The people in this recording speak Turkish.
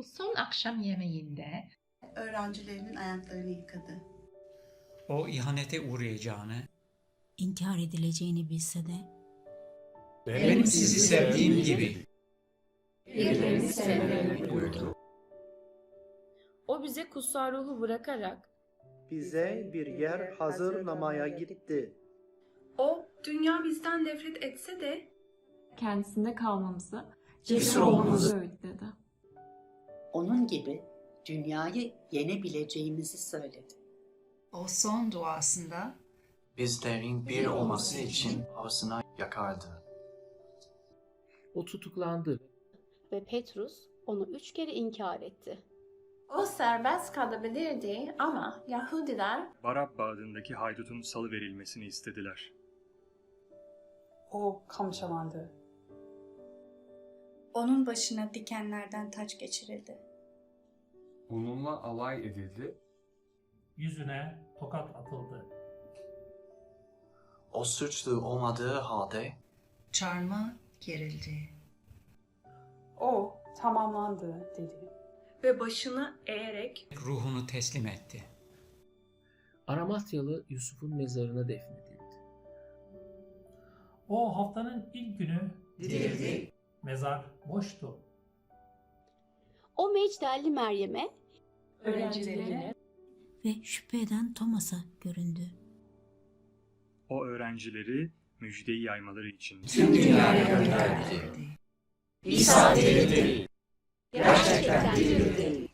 Bu son akşam yemeğinde öğrencilerinin ayaklarını yıkadı. O ihanete uğrayacağını, İntihar edileceğini bilse de benim sizi sevdiğim gibi Birbirini sevmeyi buyurdu. O bize kutsal ruhu bırakarak bize bir yer hazırlamaya gitti. O dünya bizden nefret etse de Kendisinde kalmamızı, Cesur olmamızı öğütledi. Onun gibi dünyayı yenebileceğimizi söyledi. O son duasında bizlerin bir olması için havasına yakardı. O tutuklandı. Ve Petrus onu üç kere inkar etti. o serbest kalabilirdi ama Yahudiler Barabba adındaki haydutun salı verilmesini istediler. o kamçalandı. Onun başına dikenlerden taç geçirildi. Onunla alay edildi. Yüzüne tokat atıldı. O suçlu olmadığı halde çarmıha gerildi. O tamamlandı dedi. Ve başını eğerek ruhunu teslim etti. Aramatyalı Yusuf'un mezarına defnedildi. O haftanın ilk günü Dirildi. Mezar boştu. O Mecdelli Meryem'e Öğrencilerine ve şüphe eden Thomas'a göründü. O öğrencileri müjdeyi yaymaları için Tüm dünyaya gönderdi. İsa dirildi. Gerçekten dirildi.